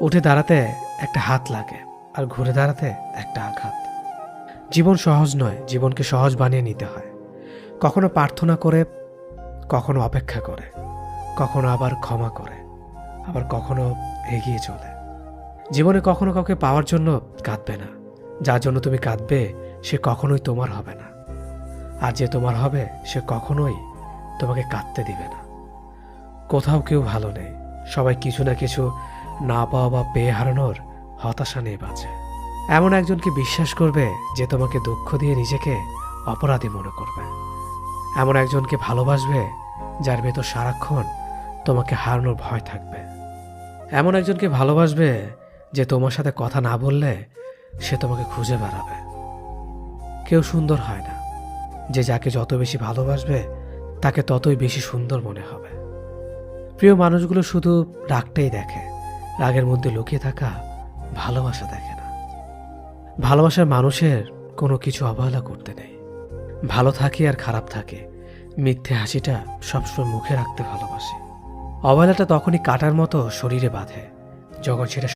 উঠে দাঁড়াতে একটা হাত লাগে আর ঘুরে দাঁড়াতে একটা আঘাত। জীবন সহজ নয়, জীবনকে সহজ বানিয়ে নিতে হয়। কখনো প্রার্থনা করে, কখনো অপেক্ষা করে, কখনো আবার ক্ষমা করে, আবার কখনো এগিয়ে চলে। জীবনে কখনো কাউকে পাওয়ার জন্য কাঁদবে না। যার জন্য তুমি কাঁদবে, সে কখনোই তোমার হবে না। আর যে তোমার হবে, সে কখনোই তোমাকে কাঁদতে দিবে না। কোথাও কেউ ভালো নেই। সবাই কিছু না কিছু না পাওয়া বা পেয়ে হারানোর হতাশা নিয়ে বাঁচে। এমন একজনকে বিশ্বাস করবে যে তোমাকে দুঃখ দিয়ে নিজেকে অপরাধী মনে করবে। এমন একজনকে ভালোবাসবে যার ভেতর সারাক্ষণ তোমাকে হারানোর ভয় থাকবে। এমন একজনকে ভালোবাসবে যে তোমার সাথে কথা না বললে সে তোমাকে খুঁজে বেড়াবে। কেউ সুন্দর হয় না। যে যাকে যত বেশি ভালোবাসবে, তাকে ততই বেশি সুন্দর মনে হবে। প্রিয় মানুষগুলো শুধু রাগটাই দেখে। রাগের মধ্যে লুকিয়ে থাকা ভালোবাসা দেখে না। ভালোবাসার মানুষের কোনো কিছু অবহেলা করতে নেই। ভালো থাকে আর খারাপ থাকে। মিথ্যে হাসিটা সবসময় মুখে রাখতে ভালোবাসে। অবহেলাটা তখনই কাটার মতো শরীরে বাঁধে, যখন সেটা